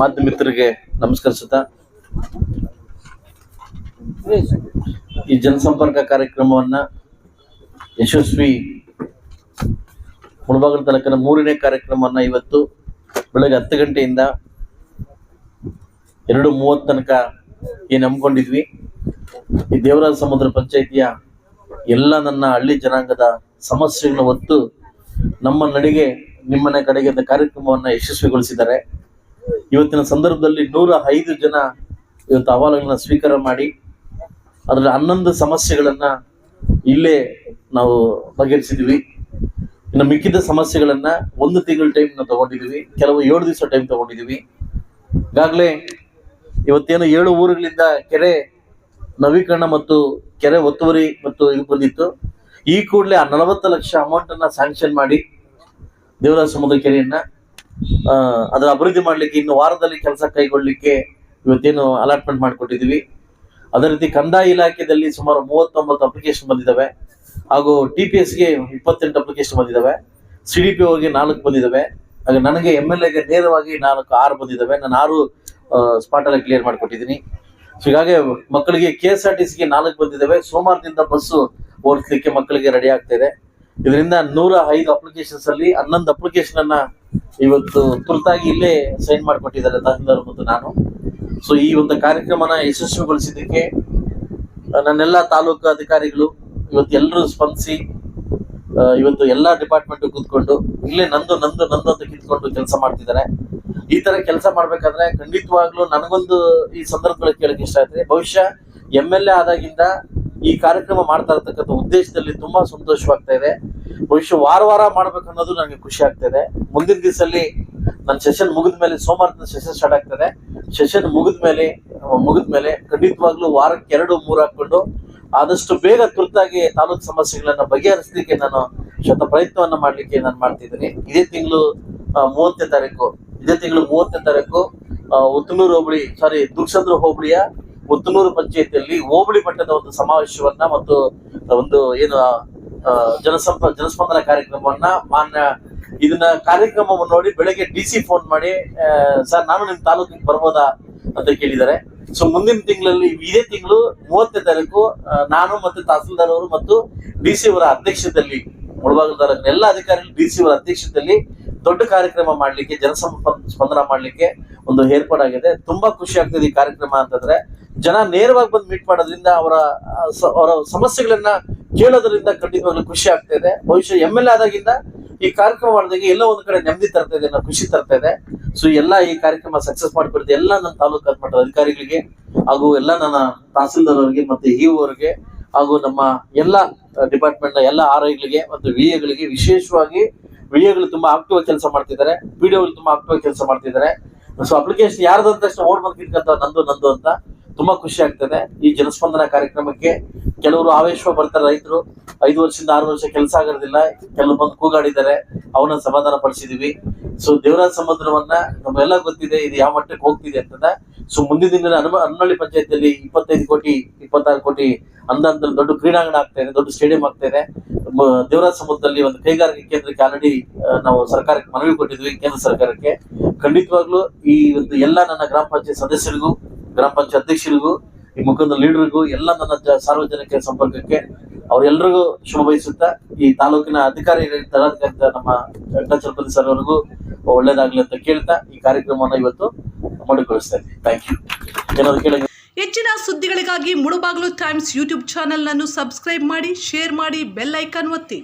ಮಾಧ್ಯಮ ಮಿತ್ರರಿಗೆ ನಮಸ್ಕರಿಸುತ್ತಾ, ಈ ಜನಸಂಪರ್ಕ ಕಾರ್ಯಕ್ರಮವನ್ನ ಯಶಸ್ವಿ ಮುಳಬಾಗಿಲು ತನಕನ ಮೂರನೇ ಕಾರ್ಯಕ್ರಮವನ್ನ ಇವತ್ತು ಬೆಳಗ್ಗೆ ಹತ್ತು ಗಂಟೆಯಿಂದ ಎರಡು ಮೂವತ್ತು ತನಕ ಏನು ಹಮ್ಮಿಕೊಂಡಿದ್ವಿ. ಈ ದೇವರಾಜ ಸಮುದ್ರ ಪಂಚಾಯಿತಿಯ ಎಲ್ಲ ನನ್ನ ಹಳ್ಳಿ ಜನಾಂಗದ ಸಮಸ್ಯೆಗಳನ್ನ ಹೊತ್ತು ನಮ್ಮ ನಡಿಗೆ, ನಿಮ್ಮನೆ ಕಡೆಗೆ ಕಾರ್ಯಕ್ರಮವನ್ನ ಯಶಸ್ವಿಗೊಳಿಸಿದ್ದಾರೆ. ಇವತ್ತಿನ ಸಂದರ್ಭದಲ್ಲಿ ನೂರ ಐದು ಜನ ಇವತ್ತು ಅಹವಾಲುಗಳನ್ನ ಸ್ವೀಕಾರ ಮಾಡಿ ಅದರ ಹನ್ನೊಂದು ಸಮಸ್ಯೆಗಳನ್ನ ಇಲ್ಲೇ ನಾವು ಬಗೆಹರಿಸಿದ್ವಿ. ಇನ್ನು ಮಿಕ್ಕಿದ ಸಮಸ್ಯೆಗಳನ್ನ ಒಂದು ತಿಂಗಳ ಟೈಮ್ ನಾವು ತಗೊಂಡಿದೀವಿ. ಕೆಲವು ಏಳು ದಿವಸ ಟೈಮ್ ತಗೊಂಡಿದೀವಿ. ಈಗಾಗಲೇ ಇವತ್ತೇನು ಏಳು ಊರುಗಳಿಂದ ಕೆರೆ ನವೀಕರಣ ಮತ್ತು ಕೆರೆ ಒತ್ತುವರಿ ಮತ್ತು ಇದು ಬಂದಿತ್ತು. ಈ ಕೂಡಲೇ ಆ ನಲವತ್ತು ಲಕ್ಷ ಅಮೌಂಟ್ ಅನ್ನ ಸ್ಯಾಂಕ್ಷನ್ ಮಾಡಿ ದೇವರಾಜ ಸಮುದ್ರ ಕೆರೆಯನ್ನ ಅದರ ಅಭಿವೃದ್ಧಿ ಮಾಡ್ಲಿಕ್ಕೆ ಇನ್ನು ವಾರದಲ್ಲಿ ಕೆಲಸ ಕೈಗೊಳ್ಳಲಿಕ್ಕೆ ಇವತ್ತೇನು ಅಲಾಟ್ಮೆಂಟ್ ಮಾಡಿಕೊಟ್ಟಿದೀವಿ. ಅದೇ ರೀತಿ ಕಂದಾಯ ಇಲಾಖೆಯಲ್ಲಿ ಸುಮಾರು ಮೂವತ್ತೊಂಬತ್ತು ಅಪ್ಲಿಕೇಶನ್ ಬಂದಿದ್ದಾವೆ ಹಾಗೂ ಟಿ ಪಿ ಎಸ್ಗೆ ಇಪ್ಪತ್ತೆಂಟು ಅಪ್ಲಿಕೇಶನ್ ಬಂದಿದ್ದಾವೆ ಸಿ ಡಿ ಪಿ ಅವ್ರಿಗೆ ನಾಲ್ಕು ಬಂದಿದ್ದಾವೆ ಹಾಗೆ ನನಗೆ ಎಂ ಎಲ್ ಎಗೆ ನೇರವಾಗಿ ನಾಲ್ಕು, ಆರು ಬಂದಿದ್ದಾವೆ ನಾನು ಆರು ಸ್ಪಾಟ್ ಅಲ್ಲಿ ಕ್ಲಿಯರ್ ಮಾಡಿಕೊಟ್ಟಿದ್ದೀನಿ. ಸೊ ಹೀಗಾಗಿ ಮಕ್ಕಳಿಗೆ ಕೆ ಎಸ್ ಆರ್ ಟಿ ಸಿಗೆ ನಾಲ್ಕು ಬಂದಿದ್ದಾವೆ ಸೋಮವಾರದಿಂದ ಬಸ್ಸು ಓಡಿಸ್ಲಿಕ್ಕೆ ಮಕ್ಕಳಿಗೆ ರೆಡಿ ಆಗ್ತಾ ಇದೆ. ಇದರಿಂದ ನೂರ ಐದು ಅಪ್ಲಿಕೇಶನ್ಸ್ ಅಲ್ಲಿ ಹನ್ನೊಂದು ಅಪ್ಲಿಕೇಶನ್ ಅನ್ನ ಇವತ್ತು ತುರ್ತಾಗಿ ಇಲ್ಲೇ ಸೈನ್ ಮಾಡಿಕೊಟ್ಟಿದ್ದಾರೆ ತಹಸೀಲ್ದಾರ್ ಮತ್ತು ನಾನು. ಸೊ ಈ ಒಂದು ಕಾರ್ಯಕ್ರಮನ ಯಶಸ್ವಿಗೊಳಿಸಿದ್ದಕ್ಕೆ ನನ್ನೆಲ್ಲ ತಾಲೂಕು ಅಧಿಕಾರಿಗಳು ಇವತ್ತು ಎಲ್ಲರೂ ಸ್ಪಂದಿಸಿ ಇವತ್ತು ಎಲ್ಲಾ ಡಿಪಾರ್ಟ್ಮೆಂಟ್ ಕೂತ್ಕೊಂಡು, ಇಲ್ಲೇ ನಂದು ನಂದು ನಂದು ಅಂತ ಕಿತ್ಕೊಂಡು ಕೆಲಸ ಮಾಡ್ತಿದ್ದಾರೆ. ಈ ತರ ಕೆಲಸ ಮಾಡ್ಬೇಕಾದ್ರೆ ಖಂಡಿತವಾಗ್ಲೂ ನನಗೊಂದು ಈ ಸಂದರ್ಭದಲ್ಲಿ ಕೇಳಕ್ ಇಷ್ಟ ಆಯ್ತದೆ. ಬಹುಶಃ ಎಂ ಎಲ್ ಎ ಆದಾಗಿಂದ ಈ ಕಾರ್ಯಕ್ರಮ ಮಾಡ್ತಾ ಇರತಕ್ಕಂಥ ಉದ್ದೇಶದಲ್ಲಿ ತುಂಬಾ ಸಂತೋಷವಾಗ್ತಾ ಇದೆ. ಬಹುಶಃ ವಾರ ವಾರ ಮಾಡ್ಬೇಕು ಅನ್ನೋದು ನನಗೆ ಖುಷಿ ಆಗ್ತಾ ಇದೆ ಮುಂದಿನ ದಿವಸಲ್ಲಿ ನನ್ನ ಸೆಷನ್ ಮುಗಿದ ಮೇಲೆ, ಸೋಮವಾರದಿಂದ ಸೆಷನ್ ಸ್ಟಾರ್ಟ್ ಆಗ್ತದೆ. ಸೆಷನ್ ಮುಗಿದ ಮೇಲೆ ಮುಗಿದ ಮೇಲೆ ಖಂಡಿತವಾಗ್ಲೂ ವಾರಕ್ಕೆ ಎರಡು, ಮೂರು ಹಾಕೊಂಡು ಆದಷ್ಟು ಬೇಗ ತುರ್ತಾಗಿ ತಾಲೂಕು ಸಮಸ್ಯೆಗಳನ್ನ ಬಗೆಹರಿಸಲಿಕ್ಕೆ ನಾನು ಶತ ಪ್ರಯತ್ನವನ್ನ ಮಾಡ್ಲಿಕ್ಕೆ ನಾನು ಮಾಡ್ತಿದ್ದೀನಿ. ಇದೇ ತಿಂಗಳು ಮೂವತ್ತನೇ ತಾರೀಕು, ಇದೇ ತಿಂಗಳು ಮೂವತ್ತನೇ ತಾರೀಕು ಉತ್ತನೂರು ಹೋಬಳಿ ಸಾರಿ ದುರ್ಸಂದ್ರ ಹೋಬಳಿಯ ಉತ್ತನೂರು ಪಂಚಾಯತಿಯಲ್ಲಿ ಹೋಬಳಿ ಮಟ್ಟದ ಒಂದು ಸಮಾವೇಶವನ್ನ ಮತ್ತು ಒಂದು ಏನು ಜನಸಂಪ, ಜನಸ್ಪಂದನ ಕಾರ್ಯಕ್ರಮವನ್ನ ಮಾನ್ಯ ಇದನ್ನ ಕಾರ್ಯಕ್ರಮವನ್ನು ನೋಡಿ ಬೆಳಗ್ಗೆ ಡಿ ಸಿ ಫೋನ್ ಮಾಡಿ ಸರ್ ನಾನು ನಿಮ್ ತಾಲೂಕಿಗೆ ಬರ್ಬೋದಾ ಅಂತ ಕೇಳಿದ್ದಾರೆ. ಸೊ ಮುಂದಿನ ತಿಂಗಳಲ್ಲಿ, ಇದೇ ತಿಂಗಳು ಮೂವತ್ತನೇ ತಾರೀಕು ನಾನು ಮತ್ತೆ ತಹಸೀಲ್ದಾರ್ ಅವರು ಮತ್ತು ಡಿ ಸಿ ಅವರ ಅಧ್ಯಕ್ಷತೆಯಲ್ಲಿ ಮುಳಬಾಗಿಲು ತಾಲೂಕಿನ ಎಲ್ಲ ಅಧಿಕಾರಿಗಳು ಡಿ ಸಿ ಅವರ ಅಧ್ಯಕ್ಷತೆಯಲ್ಲಿ ದೊಡ್ಡ ಕಾರ್ಯಕ್ರಮ ಮಾಡ್ಲಿಕ್ಕೆ ಜನಸಂಪ ಸ್ಪಂದನ ಮಾಡ್ಲಿಕ್ಕೆ ಒಂದು ಏರ್ಪಾಡಾಗಿದೆ ತುಂಬಾ ಖುಷಿ ಆಗ್ತದೆ ಈ ಕಾರ್ಯಕ್ರಮ ಅಂತಂದ್ರೆ ಜನ ನೇರವಾಗಿ ಬಂದು ಮೀಟ್ ಮಾಡೋದ್ರಿಂದ ಅವರ ಅವರ ಸಮಸ್ಯೆಗಳನ್ನ ಕೇಳೋದ್ರಿಂದ ಖಂಡಿತವಾಗ್ಲೂ ಖುಷಿ ಆಗ್ತಾ ಇದೆ. ಬಹುಶಃ ಎಂ ಎಲ್ ಎ ಆದಾಗಿಂದ ಈ ಕಾರ್ಯಕ್ರಮ ಮಾಡಿದಾಗ ಎಲ್ಲ ಒಂದ್ ಕಡೆ ನೆಮ್ಮದಿ ತರ್ತಾ ಇದೆ, ಅನ್ನೋ ಖುಷಿ ತರ್ತಾ ಇದೆ. ಸೊ ಎಲ್ಲ ಈ ಕಾರ್ಯಕ್ರಮ ಸಕ್ಸಸ್ ಮಾಡ್ಕೊಡ್ತೀವಿ ಎಲ್ಲ ನನ್ನ ತಾಲೂಕು ಮಟ್ಟದ ಅಧಿಕಾರಿಗಳಿಗೆ ಹಾಗೂ ಎಲ್ಲ ನನ್ನ ತಹಸೀಲ್ದಾರ್ ಅವರಿಗೆ ಮತ್ತೆ ಇ ಅವರಿಗೆ ಹಾಗೂ ನಮ್ಮ ಎಲ್ಲ ಡಿಪಾರ್ಟ್ಮೆಂಟ್ನ ಎಲ್ಲ ಆರ್ ಐಗಳಿಗೆ ಮತ್ತು ವಿ ಎಗಳಿಗೆ ವಿಶೇಷವಾಗಿ ವಿ ಎಗಳು ತುಂಬಾ ಆಕ್ಟಿವ್ ಕೆಲಸ ಮಾಡ್ತಿದ್ದಾರೆ. ಪಿ ಡಿ ತುಂಬಾ ಆಕ್ಟಿವ್ ಕೆಲಸ ಮಾಡ್ತಿದ್ದಾರೆ. ಸೊ ಅಪ್ಲಿಕೇಶನ್ ಯಾರ್ದು ಅಂತ ತಕ್ಷಣ ಓಡ್ ಬಂದ್ ನಂದು ನಂದು ಅಂತ ತುಂಬಾ ಖುಷಿ ಆಗ್ತದೆ ಈ ಜನಸ್ಪಂದನ ಕಾರ್ಯಕ್ರಮಕ್ಕೆ ಕೆಲವರು ಆವೇಶ ಬರ್ತಾರೆ ರೈತರು. ಐದು ವರ್ಷದಿಂದ ಆರು ವರ್ಷ ಕೆಲಸ ಆಗಿರೋದಿಲ್ಲ ಕೆಲವು ಬಂದು ಕೂಗಾಡಿದ್ದಾರೆ. ಅವನ ಸಮಾಧಾನ ಪಡಿಸಿದೀವಿ. ಸೊ ದೇವರಾಜ ಸಮುದ್ರವನ್ನ ನಮ್ಮೆಲ್ಲ ಗೊತ್ತಿದೆ, ಇದು ಯಾವ ಮಟ್ಟಕ್ಕೆ ಹೋಗ್ತಿದೆ ಅಂತಂದ. ಸೊ ಮುಂದಿನ ದಿನ ಹನುಮ ಹನ್ನಳ್ಳಿ ಪಂಚಾಯತಿಯಲ್ಲಿ ಇಪ್ಪತ್ತೈದು ಕೋಟಿ, ಇಪ್ಪತ್ತಾರು ಕೋಟಿ ಅಂದಂತ ದೊಡ್ಡ ಕ್ರೀಡಾಂಗಣ ಆಗ್ತಾ ಇದೆ, ದೊಡ್ಡ ಸ್ಟೇಡಿಯಂ ಆಗ್ತಾ ಇದೆ. ದೇವರಾಜ ಸಮುದ್ರದಲ್ಲಿ ಒಂದು ಕೈಗಾರಿಕೆ ಕೇಂದ್ರಕ್ಕೆ ಆಲ್ರೆಡಿ ನಾವು ಸರ್ಕಾರಕ್ಕೆ ಮನವಿ ಕೊಟ್ಟಿದ್ವಿ, ಕೇಂದ್ರ ಸರ್ಕಾರಕ್ಕೆ. ಖಂಡಿತವಾಗ್ಲೂ ಈ ಒಂದು ಎಲ್ಲ ನನ್ನ ಗ್ರಾಮ ಪಂಚಾಯತ್ ಸದಸ್ಯರಿಗೂ, ಗ್ರಾಮ ಪಂಚಾಯತ್ ಅಧ್ಯಕ್ಷರಿಗೂ ಈ ಮುಖಂಡ ಲೀಡರ್ಗೂ ಎಲ್ಲ ನನ್ನ ಸಾರ್ವಜನಿಕ ಸಂಪರ್ಕಕ್ಕೆ ಅವರೆಲ್ಲರಿಗೂ ಶುಭ ಬಯಸುತ್ತಾ, ಈ ತಾಲೂಕಿನ ಅಧಿಕಾರಿ ತರಾಧಿಕಾರಿ ನಮ್ಮ ವೆಂಕಟಾಚಲಪತಿ ಸರ್ ಅವರಿಗೂ ಒಳ್ಳೇದಾಗ್ಲಿ ಅಂತ ಕೇಳ್ತಾ ಈ ಕಾರ್ಯಕ್ರಮವನ್ನು ಇವತ್ತು ಮಾಡಿಕೊಳಿಸ್ತಾ ಇದ್ದೀನಿ. ಥ್ಯಾಂಕ್ ಯು ಏನಾದ್ರು ಕೇಳಿ? ಹೆಚ್ಚಿನ ಸುದ್ದಿಗಳಿಗಾಗಿ ಮುಳುಬಾಗಿಲು ಟೈಮ್ಸ್ ಯೂಟ್ಯೂಬ್ ಚಾನೆಲ್ ಅನ್ನು ಸಬ್ಸ್ಕ್ರೈಬ್ ಮಾಡಿ, ಶೇರ್ ಮಾಡಿ, ಬೆಲ್ ಐಕಾನ್ ಒತ್ತಿ.